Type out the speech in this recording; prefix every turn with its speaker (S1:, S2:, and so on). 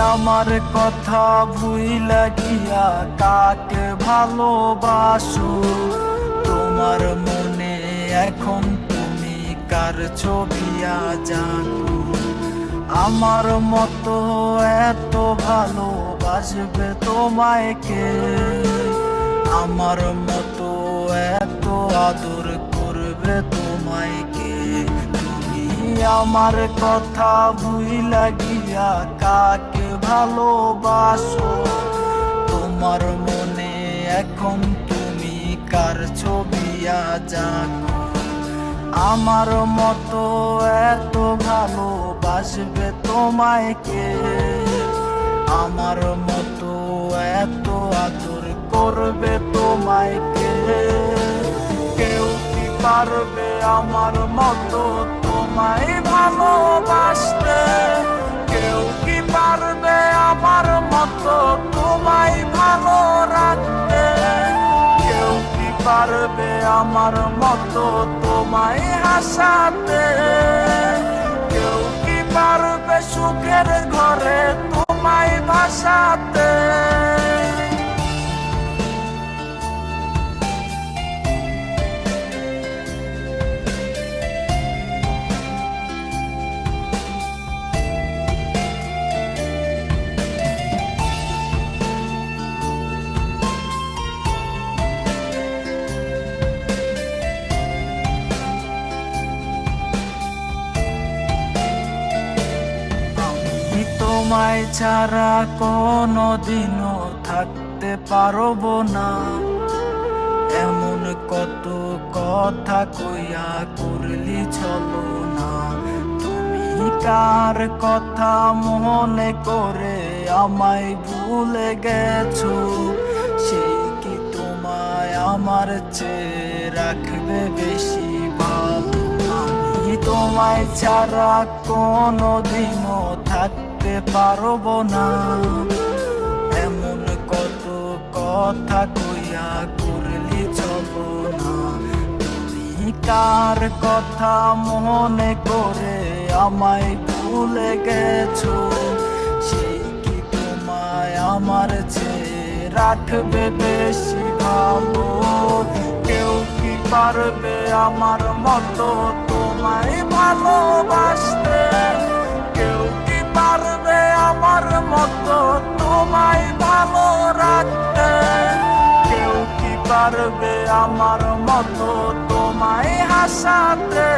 S1: আমার কথা ভুইলা গিয়া কাকে ভালোবাসো? তোমার মনে এখন তুমি কার ছবিয়া জানো আমার মতো এত ভালোবাসবে তোমায় কে? আমার মতো এত আদর করবে তুমি আমার কথা ভুইলা গিয়া কাকে ভালোবাসো? তোমার মনে এখন তুমি কার ছবিয়া জানো আমার মতো এত ভালোবাসবে তোমায় কে? আমার মতো এত আদর করবে তোমায় কি? পারবে আমার মতো তোমায় ভালোবাসতে? কেউ কি পারবে আমার মতো তোমায় ভালো রাখতে? কেউ কি পারবে আমার মতো তোমায় হাসাতে? কেউ কি পারবে সুখের তোমায় ছাড়া কোনো দিনও থাকতে পারব না। এমন কত কথা কইয়া করলি চলো না। তুমি কার কথা মনে করে আমায় ভুলে গেছো? সেই কি তোমায় আমার চেয়ে রাখবে বেশি ভালো? তোমায় ছাড়া কোনো দিনও থাকতে পারব না। এমন কত কথা কইয়া করলি চলো না তুমি কার কথা মনে করে আমায় ভুলে গেছো? সেই কি তোমায় আমার চেয়ে রাখবে বেশি ভালো? কেউ কি পারবে আমার মতো তোমায় ভালোবাসতে? পারবে আমার মতো তোমায় হাসাতে।